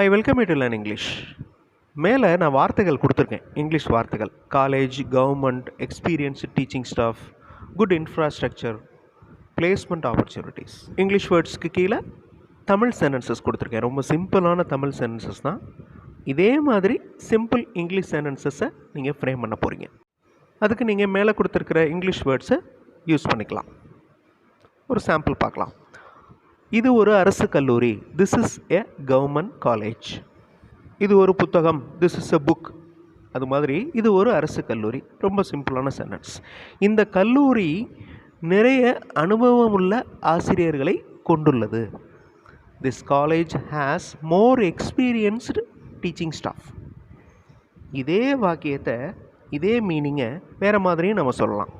I welcome you to learn English மேலே நான் வார்த்தைகள் கொடுத்துருக்கேன். இங்கிலீஷ் வார்த்தைகள். College government experience teaching staff good infrastructure placement opportunities English வேர்ட்ஸ்க்கு கீழே தமிழ் சென்டென்சஸ் கொடுத்துருக்கேன். ரொம்ப சிம்பிளான தமிழ் சென்டென்சஸ் தான். இதே மாதிரி சிம்பிள் இங்கிலீஷ் சென்டென்சஸை நீங்கள் ஃப்ரேம் பண்ண போகிறீங்க அதுக்கு நீங்கள் மேலே கொடுத்துருக்கிற இங்கிலீஷ் வேர்ட்ஸை யூஸ் பண்ணிக்கலாம். ஒரு சாம்பிள் பார்க்கலாம். இது ஒரு அரசு கல்லூரி. This is a government college இது ஒரு புத்தகம். திஸ் இஸ் எ புக் அது மாதிரி இது ஒரு அரசு கல்லூரி. ரொம்ப சிம்பிளான சென்டென்ஸ் இந்த கல்லூரி நிறைய அனுபவமுள்ள ஆசிரியர்களை கொண்டுள்ளது. This college has more experienced teaching staff இதே வாக்கியத்தை இதே மீனிங்கை வேறு மாதிரியும் நம்ம சொல்லலாம்.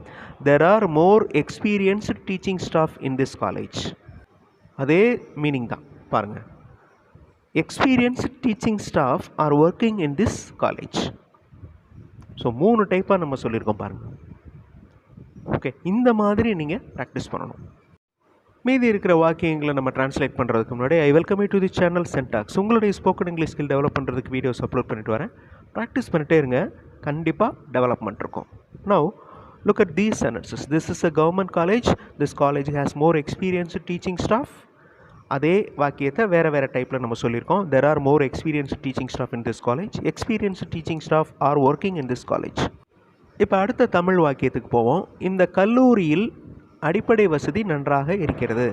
There are more experienced teaching staff in this college அதே மீனிங் தான். பாருங்கள் experience teaching staff are working in this college so மூணு டைப்பாக நம்ம சொல்லியிருக்கோம் பாருங்கள் ஓகே இந்த மாதிரி நீங்கள் ப்ராக்டிஸ் பண்ணணும். மீதி இருக்கிற வாக்கியங்களை நம்ம ட்ரான்ஸ்லேட் பண்ணுறதுக்கு முன்னாடி I welcome to the channel syntax உங்களுடைய ஸ்போக்கன் இங்கிலீஷ் ஸ்கில் டெவலப் பண்ணுறதுக்கு வீடியோஸ் அப்லோட் பண்ணிட்டு வரேன். ப்ராக்டிஸ் பண்ணிட்டே இருங்க. கண்டிப்பாக டெவலப்மெண்ட் இருக்கும். Now look at these sentences this is a government college this college has more experience teaching staff அதே வாக்கியத்தை வேறு வேறு டைப்பில் நம்ம சொல்லியிருக்கோம். There are more experience teaching staff in this college experience teaching staff are working in this college இப்போ அடுத்த தமிழ் வாக்கியத்துக்கு போவோம். இந்த கல்லூரியில் அடிப்படை வசதி நன்றாக இருக்கிறது.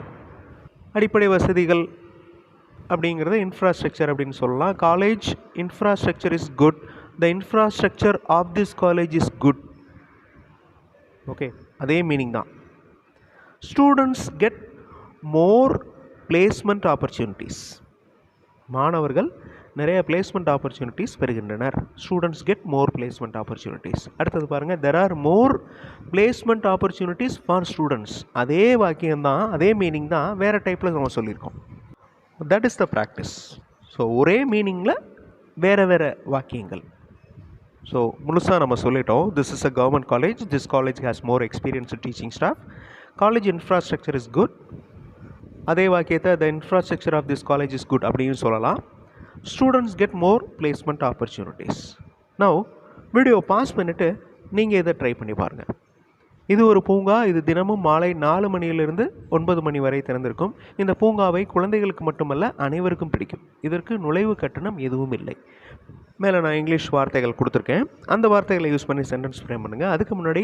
அடிப்படை வசதிகள் அப்படிங்கிறது இன்ஃப்ராஸ்ட்ரக்சர் அப்படின்னு சொல்லலாம். College infrastructure is good the infrastructure of this college is good okay அதே மீனிங் தான். Students get more placement opportunities மாணவர்கள் நிறைய பிளேஸ்மெண்ட் ஆப்பர்ச்சுனிட்டிஸ் பெறுகின்றனர். Students get more placement opportunities அடுத்தது பாருங்கள் there are more placement opportunities for students அதே வாக்கியம் தான் அதே மீனிங் தான் வேறு டைப்பில் நம்ம சொல்லியிருக்கோம். That is the practice so ஒரே மீனிங்கில் வேறு வேறு வாக்கியங்கள். ஸோ முழுசாக நம்ம சொல்லிட்டோம். This is a government college this college has more experience teaching staff college infrastructure is good அதே வாக்கியத்தை the infrastructure of this college is good அப்படின்னு சொல்லலாம். Students get more placement opportunities now video pause பண்ணிவிட்டு நீங்கள் இதை try பண்ணி பாருங்கள் இது ஒரு பூங்கா இது தினமும் மாலை நாலு மணியிலிருந்து ஒன்பது மணி வரை திறந்திருக்கும். இந்த பூங்காவை குழந்தைகளுக்கு மட்டுமல்ல அனைவருக்கும் பிடிக்கும். இதற்கு நுழைவு கட்டணம் எதுவும் இல்லை. மேலே நான் இங்கிலீஷ் வார்த்தைகள் கொடுத்துருக்கேன். அந்த வார்த்தைகளை யூஸ் பண்ணி சென்டென்ஸ் ஃப்ரேம் பண்ணுங்கள் அதுக்கு முன்னாடி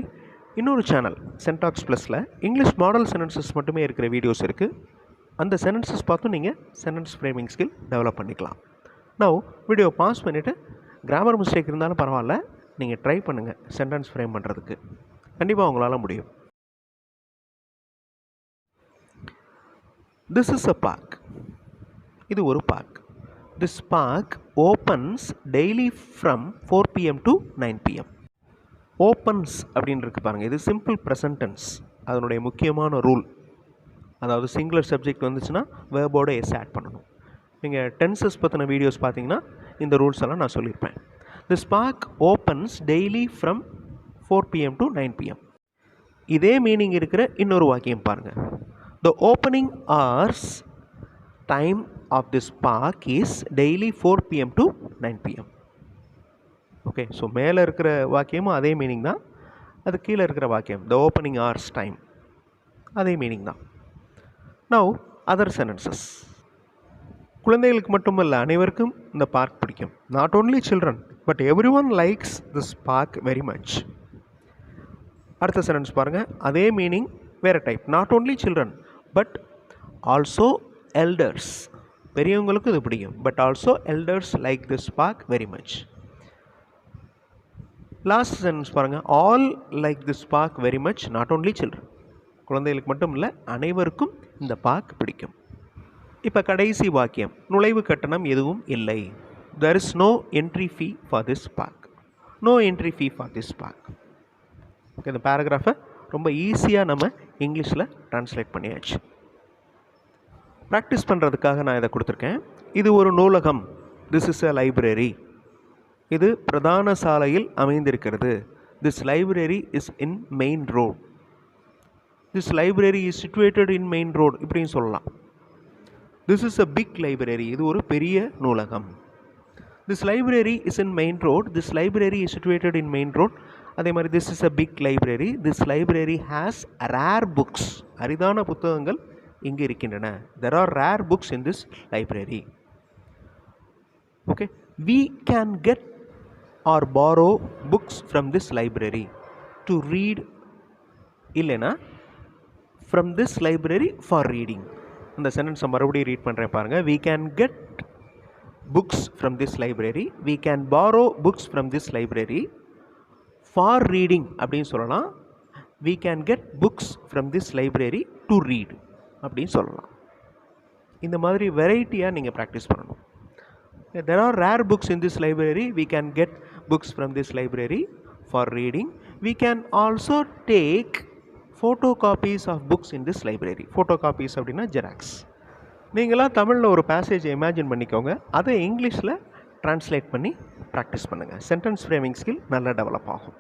இன்னொரு சேனல் சென்டாக்ஸ் ப்ளஸில் இங்கிலீஷ் மாடல் சென்டென்சஸ் மட்டுமே இருக்கிற வீடியோஸ் இருக்குது அந்த சென்டென்சஸ் பார்த்தும் நீங்கள் சென்டென்ஸ் ஃப்ரேமிங் ஸ்கில் டெவலப் பண்ணிக்கலாம். நான் வீடியோ பாஸ் பண்ணிவிட்டு கிராமர் மிஸ்டேக் இருந்தாலும் பரவாயில்ல நீங்கள் ட்ரை பண்ணுங்கள் சென்டென்ஸ் ஃப்ரேம் பண்ணுறதுக்கு கண்டிப்பாக உங்களால் முடியும். திஸ் இஸ் அ பார்க் இது ஒரு park this park opens daily from four PM to nine PM opens அப்படின்னு இருக்கு பாருங்கள் இது சிம்பிள் ப்ரெசன்டென்ஸ் அதனுடைய முக்கியமான ரூல் அதாவது சிங்குலர் சப்ஜெக்ட் வந்துச்சுன்னா வேர்போட எஸ் ஆட் பண்ணணும். நீங்கள் டென்சஸ் பற்றின வீடியோஸ் பார்த்தீங்கன்னா இந்த ரூல்ஸ் எல்லாம் நான் சொல்லியிருப்பேன். This park opens daily from four PM to nine PM இதே மீனிங் இருக்கிற இன்னொரு வாக்கியம் பாருங்கள் the opening hours time of this park is daily four PM to nine PM okay so மேலே இருக்கிற வாக்கியமும் அதே மீனிங் தான். அது கீழே இருக்கிற வாக்கியம். த ஓப்பனிங் ஆர்ஸ் டைம் அதே மீனிங் தான். நவ் அதர் சென்டென்சஸ் குழந்தைகளுக்கு மட்டுமல்ல அனைவருக்கும் இந்த பார்க் பிடிக்கும். Not only children but everyone likes this park very much அடுத்த சென்டென்ஸ் பாருங்கள் அதே மீனிங் வேறு type not only children but also elders பெரியவங்களுக்கும் இது பிடிக்கும். But also elders like this park very much last sentence பாருங்கள் all like this park very much not only children குழந்தைகளுக்கு மட்டும் இல்லை அனைவருக்கும் இந்த பார்க் பிடிக்கும். இப்போ கடைசி வாக்கியம் நுழைவு கட்டணம் எதுவும் இல்லை. There is no entry fee for this park no entry fee for this park இந்த பேராகிராஃபை ரொம்ப ஈஸியாக நம்ம இங்கிலீஷில் ட்ரான்ஸ்லேட் பண்ணியாச்சு. ப்ராக்டிஸ் பண்ணுறதுக்காக நான் இதை கொடுத்துருக்கேன். இது ஒரு நூலகம். திஸ் இஸ் அ லைப்ரரி இது பிரதான சாலையில் அமைந்திருக்கிறது. This library is in main road this library is situated in main road இப்படின்னு சொல்லலாம். This is a big library இது ஒரு பெரிய நூலகம். This library is in main road this library is situated in main road அதே மாதிரி this is a big library this library has rare books அரிதான புத்தகங்கள் இங்கு இருக்கின்றன. There are rare books in this library okay we can get or borrow books from this library to read இல்லைன்னா from this library for reading அந்த சென்டென்ஸை மறுபடியும் read பண்ணுறேன் பாருங்கள் we can get books from this library we can borrow books from this library for reading அப்படின்னு சொல்லலாம். We can get books from this library to read அப்படின்னு சொல்லலாம். இந்த மாதிரி வெரைட்டியாக நீங்கள் ப்ராக்டிஸ் பண்ணணும். There are rare books in this library we can get books from this library for reading we can also take photo copies of books in this library photo copies அப்படின்னா xerox நீங்களாம் தமிழில் ஒரு பேசேஜை imagine பண்ணிக்கோங்க. அதை இங்கிலீஷில் translate பண்ணி practice பண்ணுங்கள் sentence framing skill நல்லா டெவலப் ஆகும்.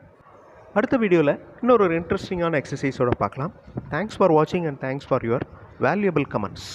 அடுத்த வீடியோவில் இன்னொரு ஒரு இன்ட்ரெஸ்டிங்கான எக்ஸசைஸோடு பார்க்கலாம். தேங்க்ஸ் ஃபார் வாட்சிங் and thanks for your valuable comments